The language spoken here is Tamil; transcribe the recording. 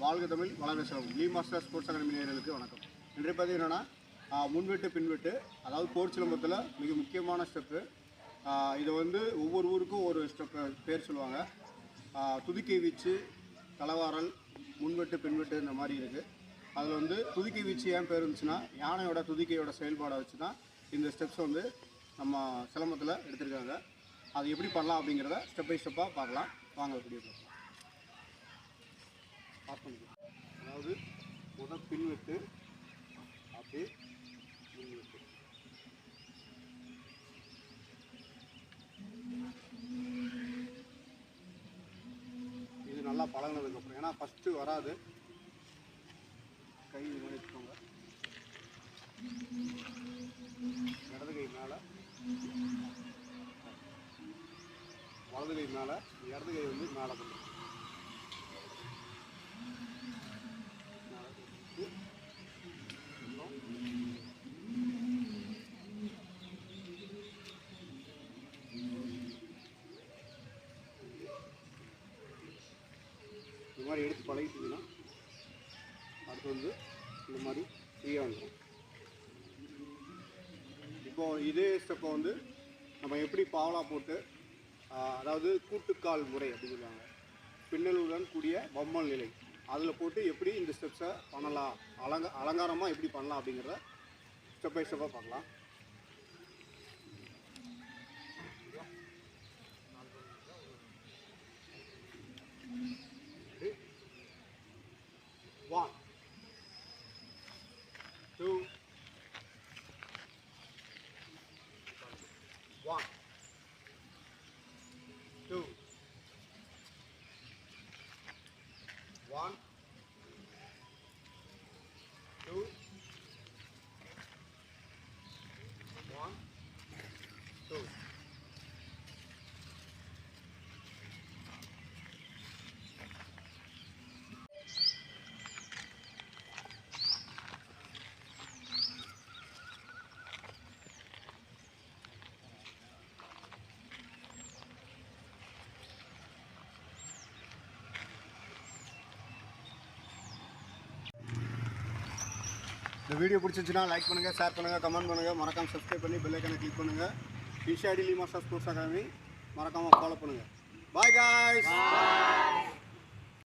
வாழ்க தமிழ் வளர்க செலவு லீ மாஸ்டர் ஸ்போர்ட்ஸ் அகாடமி நேர்களுக்கு வணக்கம். இன்றைய பதிவு என்னென்னா முன்வெட்டு பின்வெட்டு அதாவது போர் சிலம்பத்தில் மிக முக்கியமான ஸ்டெப்பு இதை வந்து ஒவ்வொரு ஊருக்கும் ஒரு ஸ்டெப்பு பேர் சொல்லுவாங்க. துதிக்கை வீச்சு தலவாரல் முன்வெட்டு பின்வெட்டு இந்த மாதிரி இருக்குது அதில் வந்து துதிக்கை வீச்சு ஏன் பேர் இருந்துச்சுன்னா யானையோட துதிக்கையோட செயல்பாடை வச்சு தான் இந்த ஸ்டெப்ஸ் வந்து நம்ம சிலம்பத்தில் எடுத்திருக்காங்க. அது எப்படி பண்ணலாம் அப்படிங்கிறத ஸ்டெப் பை ஸ்டெப்பாக பார்க்கலாம். வாங்க வீடியோ பார்க்கலாம் ஸ்டார்ட் பண்ணிக்கலாம் அதாவது முதல் பின்வெட்டு அப்படியே பின்வெட்டு. இது நல்லா பழகினதுக்கப்புறம் ஏன்னா ஃபஸ்ட்டு வராது. கை இது மாதிரி வச்சுக்கோங்க. இடது கை மேலே. வலது கை மேலே இடது கை வந்து மேலே கொண்டு வரணும். மேலே கொண்டு வந்து, அப்புறம் இந்த மாதிரி எடுத்து பழகிட்டீங்கன்னா அடுத்து வந்து இந்த மாதிரி ஃப்ரீயாக வந்துடும் இப்போ இதே ஸ்டெப்பை வந்து நம்ம எப்படி பாவலா போட்டு அதாவது கூட்டுக்கால் முறை அப்படின்னு சொல்லுவாங்க. பின்னலுடன் கூடிய பம்மல் நிலை. அதில் போட்டு எப்படி இந்த ஸ்டெப்ஸை பண்ணலாம்? அலங்க அலங்காரமாக எப்படி பண்ணலாம் அப்படிங்கிறத ஸ்டெப் பை ஸ்டெப்பாக பார்க்கலாம். One, two, one, இந்த வீடியோ பிடிச்சிருந்துச்சுன்னா லைக் பண்ணுங்கள் ஷேர் பண்ணுங்கள் கமெண்ட் பண்ணுங்கள் மறக்காம சப்ஸ்கிரைப் பண்ணி பெல்லைக்கனை கிளிக் பண்ணுங்கள் ஈஷா டிலி மாஸ்டர் ஸ்போர்ட்ஸ் அகாடமி மறக்காமல் ஃபாலோ பண்ணுங்கள் பாய் காய்ஸ்